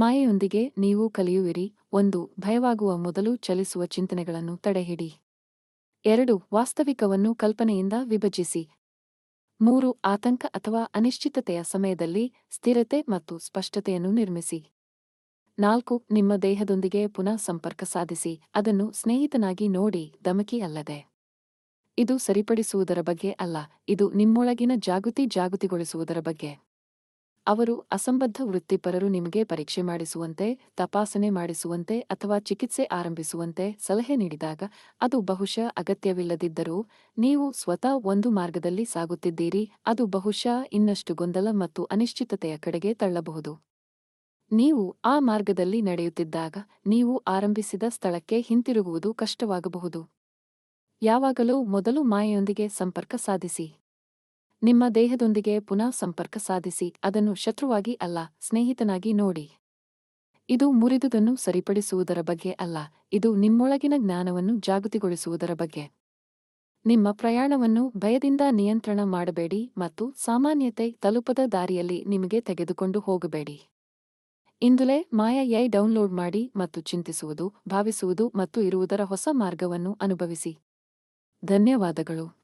ಮಾಯೆಯೊಂದಿಗೆ ನೀವು ಕಲಿಯುವಿರಿ. ಒಂದು, ಭಯವಾಗುವ ಮೊದಲು ಚಲಿಸುವ ಚಿಂತನೆಗಳನ್ನು ತಡೆಹಿಡಿ. ಎರಡು, ವಾಸ್ತವಿಕವನ್ನು ಕಲ್ಪನೆಯಿಂದ ವಿಭಜಿಸಿ. ಮೂರು, ಆತಂಕ ಅಥವಾ ಅನಿಶ್ಚಿತತೆಯ ಸಮಯದಲ್ಲಿ ಸ್ಥಿರತೆ ಮತ್ತು ಸ್ಪಷ್ಟತೆಯನ್ನು ನಿರ್ಮಿಸಿ. ನಾಲ್ಕು, ನಿಮ್ಮ ದೇಹದೊಂದಿಗೆ ಪುನಃ ಸಂಪರ್ಕ ಸಾಧಿಸಿ. ಅದನ್ನು ಸ್ನೇಹಿತನಾಗಿ ನೋಡಿ ಧಮಕಿ ಅಲ್ಲದೆ. ಇದು ಸರಿಪಡಿಸುವುದರ ಬಗ್ಗೆ ಅಲ್ಲ. ಇದು ನಿಮ್ಮೊಳಗಿನ ಜಾಗೃತಿ ಜಾಗೃತಿಗೊಳಿಸುವುದರ ಬಗ್ಗೆ. ಅವರು ಅಸಂಬದ್ಧ ವೃತ್ತಿಪರರು ನಿಮಗೆ ಪರೀಕ್ಷೆ ಮಾಡಿಸುವಂತೆ, ತಪಾಸಣೆ ಮಾಡಿಸುವಂತೆ ಅಥವಾ ಚಿಕಿತ್ಸೆ ಆರಂಭಿಸುವಂತೆ ಸಲಹೆ ನೀಡಿದಾಗ ಅದು ಬಹುಶಃ ಅಗತ್ಯವಿಲ್ಲದಿದ್ದರೂ ನೀವು ಸ್ವತಃ ಒಂದು ಮಾರ್ಗದಲ್ಲಿ ಸಾಗುತ್ತಿದ್ದೀರಿ, ಅದು ಬಹುಶಃ ಇನ್ನಷ್ಟು ಗೊಂದಲ ಮತ್ತು ಅನಿಶ್ಚಿತತೆಯ ಕಡೆಗೆ ತಳ್ಳಬಹುದು. ನೀವು ಆ ಮಾರ್ಗದಲ್ಲಿ ನಡೆಯುತ್ತಿದ್ದಾಗ ನೀವು ಆರಂಭಿಸಿದ ಸ್ಥಳಕ್ಕೆ ಹಿಂತಿರುಗುವುದು ಕಷ್ಟವಾಗಬಹುದು. ಯಾವಾಗಲೂ ಮೊದಲು ಮಾಯೆಯೊಂದಿಗೆ ಸಂಪರ್ಕ ಸಾಧಿಸಿ. ನಿಮ್ಮ ದೇಹದೊಂದಿಗೆ ಪುನಃ ಸಂಪರ್ಕ ಸಾಧಿಸಿ, ಅದನ್ನು ಶತ್ರುವಾಗಿ ಅಲ್ಲ, ಸ್ನೇಹಿತನಾಗಿ ನೋಡಿ. ಇದು ಮುರಿದುದನ್ನು ಸರಿಪಡಿಸುವುದರ ಬಗ್ಗೆ ಅಲ್ಲ, ಇದು ನಿಮ್ಮೊಳಗಿನ ಜ್ಞಾನವನ್ನು ಜಾಗೃತಿಗೊಳಿಸುವುದರ ಬಗ್ಗೆ. ನಿಮ್ಮ ಪ್ರಯಾಣವನ್ನು ಭಯದಿಂದ ನಿಯಂತ್ರಣ ಮಾಡಬೇಡಿ ಮತ್ತು ಸಾಮಾನ್ಯತೆ ತಲುಪದ ದಾರಿಯಲ್ಲಿ ನಿಮಗೆ ತೆಗೆದುಕೊಂಡು ಹೋಗಬೇಡಿ. ಇಂದುಲೇ ಮಾಯ ಯೈ ಡೌನ್ಲೋಡ್ ಮಾಡಿ ಮತ್ತು ಚಿಂತಿಸುವುದು, ಭಾವಿಸುವುದು ಮತ್ತು ಇರುವುದರ ಹೊಸ ಮಾರ್ಗವನ್ನು ಅನುಭವಿಸಿ. ಧನ್ಯವಾದಗಳು.